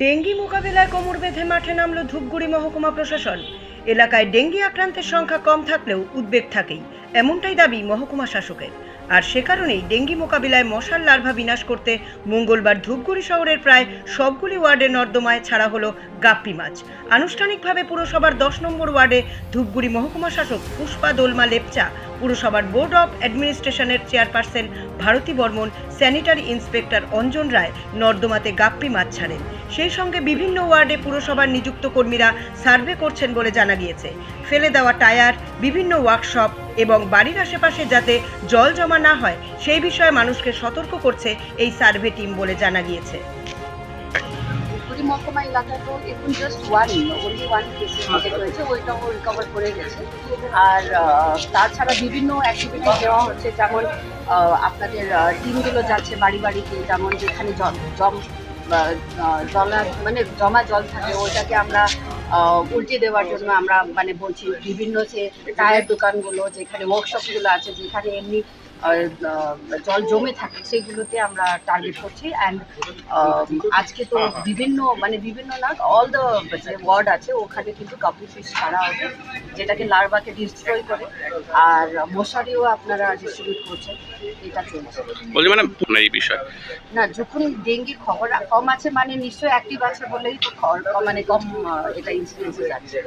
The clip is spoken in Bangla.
ডেঙ্গি মোকাবিলায় কোমর বেঁধে মাঠে নামল ধূপগুড়ি মহকুমা প্রশাসন। এলাকায় ডেঙ্গি আক্রান্তের সংখ্যা কম থাকলেও উদ্বেগ থাকেই, এমনটাই দাবি মহকুমা শাসকের। আর সে কারণেই ডেঙ্গি মোকাবিলায় মশার লার্ভা বিনাশ করতে মঙ্গলবার ধূপগুড়ি শহরের প্রায় সবগুলি ওয়ার্ডের নর্দমায় ছাড়া হলো গাপ্পি মাছ। আনুষ্ঠানিকভাবে পুরসভার দশ নম্বর ওয়ার্ডে ধূপগুড়ি মহকুমা শাসক পুষ্পা দোলমা লেপচা, পুরসভার board of অ্যাডমিনিস্ট্রেশনের chairperson Bharati Barman, sanitary inspector Anjan Roy নর্দমাতে guppy মাছ ছাড়েন। সেই সঙ্গে বিভিন্ন ওয়ার্ডে পুরসভার নিযুক্ত কর্মীরা সার্ভে করছেন বলে জানা গিয়েছে ফেলে দেওয়া টায়ার, বিভিন্ন ওয়ার্কশপ এবং বাড়ির আশেপাশে যাতে জল জমা না হয়, সেই বিষয়ে মানুষকে সতর্ক করছে এই সার্ভে টিম বলে জানা গিয়েছে। আর তাছাড়া বিভিন্ন অ্যাক্টিভিটি দেওয়া হচ্ছে, যেমন আপনাদের টিমগুলো যাচ্ছে বাড়ি বাড়িতে, যেমন যেখানে জম মানে জমা জল থাকে, ওটাকে আমরা উল্টে দেওয়ার জন্য আমরা মানে বলছি বিভিন্ন যে টায়ার দোকানগুলো, যেখানে ওয়ার্কশপগুলো আছে, যেখানে এমনি জল জমে থাকে সেগুলোতে আমরা টার্গেট করছি। অ্যান্ড আজকে তো বিভিন্ন মানে বিভিন্ন না অল দ্য যে ওয়ার্ড আছে ওখানে কিন্তু কাপড় ফিস ছাড়া হবে যেটাকে লার্ভাকে ডিস্ট্রয় করে। আর মশারিও আপনারা ডিস্ট্রিবিউট করছেন এটা চলছে। বলছি ম্যাডাম না এই বিষয়। না যখন ডেঙ্গির খবর কম আছে মানে নিশ্চয়ই অ্যাক্টিভ আছে বলেই তো মানে কম এটা ইনসিডেন্সে যাচ্ছে।